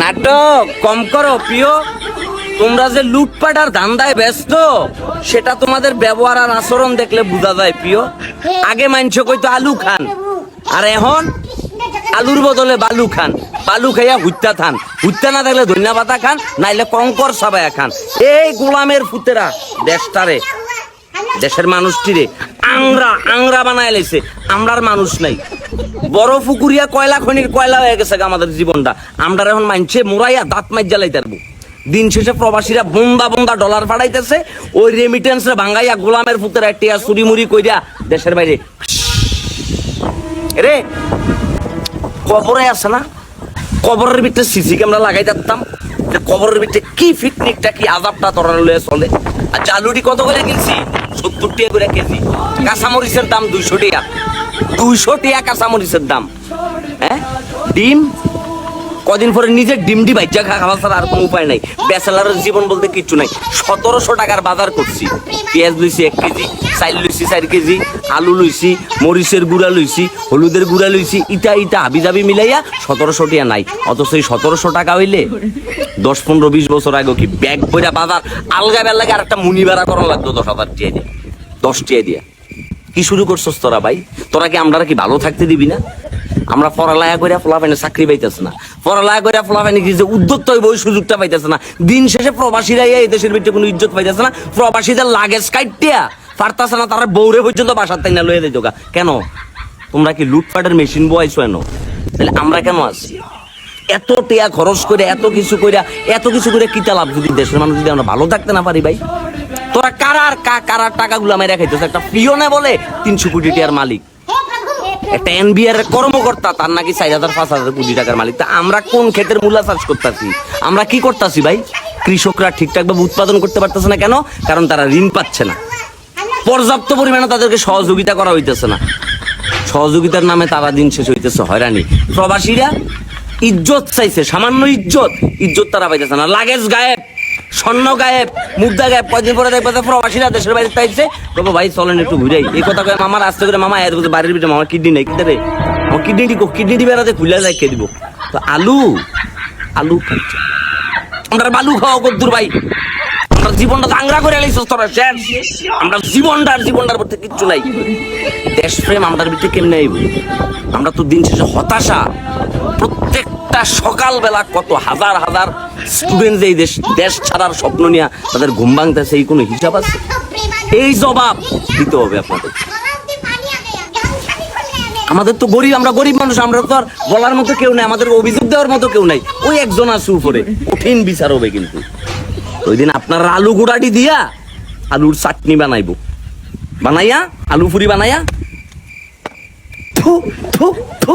নাটক, কম করো, প্রিয়। তোমরা যে লুটপাট আর ধান্দায় ব্যস্ত, সেটা তোমাদের ব্যবহার আর আচরণ দেখলে বোঝা যায়, প্রিয়। আগে মানছ কইতো আলু খান, আর এখন আলুর বদলে বালু খান। বালু খাইয়া হুত্তা খান হুত্তা না থাকলে ধনিয়া পাতা খান, নাইলে কঙ্কর সাবায়া খান। এই গোলামের ফুতেরা দেশটারে দেশের মানুষটিরে আংরা আংরা বানায় লাইছে আমরার মানুষ নাই। বড় পুকুরিয়া কয়লা খনির কয়লা হয়ে গেছে আমাদের জীবনটা। আমরা এখন মানছে মুরাইয়া দাঁত মাইজ জ্বালাই তারবো দিন শেষে প্রবাসীরা বন্দা বন্দা ডলার ফাড়াইতেছে। ওই রেমিটেন্স ভাঙ্গাইয়া গোলামের পুতেরা টিয়া চুরি মুড়ি কইরা দেশের বাইরে রে, কবরে আছে না? কবরের ভিতরে সিসি ক্যামেরা লাগাই দিতাম যে কবরের ভিতরে কি পিকনিকটা কি আজাবটা তোরা লয়ে চলে। আর জালুরি কত করে কিনছি? সত্তর টাকা করে কেজি। কাঁচামরিচের দাম দুইশো টাকা। দুইশো টাকা কাঁচামরিচের দাম। হ্যাঁ? ডিম কদিন পরে নিজের ডিম ডি বাইজা খাওয়া ছাড়া আর কোনো উপায় নাই। ব্যাচেলারের জীবন বলতে কিচ্ছু নাই। সতেরোশো টাকার বাজার করছি। পেঁয়াজ লইছি এক কেজি, চাইল লইছি চার কেজি, আলু লইছি, মরিচের গুঁড়া লইছি, হলুদের গুঁড়া লইছি, ইটা ইটা হাবি জাবি মিলাইয়া সতেরোশো টিয়া নাই। অথচ এই সতেরোশো টাকা হইলে দশ, পনেরো, বিশ বছর আগে কি ব্যাগ বইরা বাজার আলগা বেলাগে আর একটা মুনি বেড়া করানো লাগতো দশ হাজার টিয়া দিয়ে, দশ টিয়া দিয়া। কি শুরু করছস তোরা ভাই? তোরা কি আমরা কি ভালো থাকতে দিবি না? আমরা পড়ালেখা করে ফলাফাইনে চাকরি পাইতেছে না। পড়ালেখা করে ফলাফাইনে কি যে উদ্যোক্তা হইব ওই সুযোগটা পাইতেছে না। দিন শেষে প্রবাসীরা এই দেশের ভিতরে কোনো ইজ্জত পাইতেছে না। প্রবাসীদের লাগেজ কাইটিয়া পারতাছে না তারা বৌরে পর্যন্ত বাসার তাই না লয়ে দিত কেন? তোমরা কি লুটপাটের মেশিন বয়াইছো এনো? তাহলে আমরা কেন আছি? এত টেয়া খরচ করে এত কিছু করে এত কিছু করে কিতা লাভ যদি দেশের মানুষ যদি আমরা ভালো থাকতে না পারি ভাই? তোরা কারার কারার টাকাগুলো মেরে খাইতেছে। একটা পিওনে বলে তিনশো কোটি টিয়ার মালিক। একটা এনবিআর কর্মকর্তা, তার নাকি চার হাজার, পাঁচ হাজার কোটি টাকার মালিক। তা আমরা কোন ক্ষেতের মূল্য চাষ করতেছি? আমরা কি করতেছি ভাই? কৃষকরা ঠিকঠাক ভাবে উৎপাদন করতে পারতেছে না কেন? কারণ তারা ঋণ পাচ্ছে না। পর্যাপ্ত পরিমাণে তাদেরকে সহযোগিতা করা হইতেছে না। সহযোগিতার নামে তারা দিন শেষ হইতেছে, হয়রানি। প্রবাসীরা ইজ্জত চাইছে, সামান্য ইজ্জত। ইজ্জত তারা পাইতেছে না। লাগেজ গায়েব। স্বর্ণ গায়েব, মুদ্রা গায়েব কয়দিন পরে দেখবে প্রবাসীরা দেশের বাইরে চাইছে কবে ভাই, চলেন একটু ঘুরাই এই কথা কয়ে মামার আসতে করে মামা এত বাড়ির ভিতরে মামার কিডনি নেই কিন্তু রে। আমার কিডনি কিডনি বেড়াতে খুলে যায় কে দিব? তো আলু আলু খাচ্ছে আমরা বালু খাওয়া কদ্দুর, ভাই। আমরা জীবনটা দাংরা করে এলাইছ তোরা শেষ। আমরা জীবনটা আর জীবনটার মধ্যে কিচ্ছু নাই। দেশপ্রেম আমাদের ভিতরে কেমনে আইব? আমরা তো দিন শেষে হতাশা। প্রত্যেকটা সকালবেলা কত হাজার হাজার স্টুডেন্ট এই দেশ দেশ ছাড়ার স্বপ্ন নিয়ে তাদের ঘুম ভাঙতেছে, এই কোনো হিসাব আছে? এই জবাব দিতে হবে আপনাদের। আমাদের তো গরিব, আমরা গরিব মানুষ, আমরা তো আর বলার মতো কেউ নাই আমাদের অভিযোগ দেওয়ার মতো কেউ নাই। ওই একজন আছে উপরে, কঠিন বিচার হবে কিন্তু। ওই দিন আপনার আলু গুড়াটি দিয়া আলুর চাটনি বানাইবো। বানাইয়া, আলু ফুরি বানাইয়া। থু থু থু।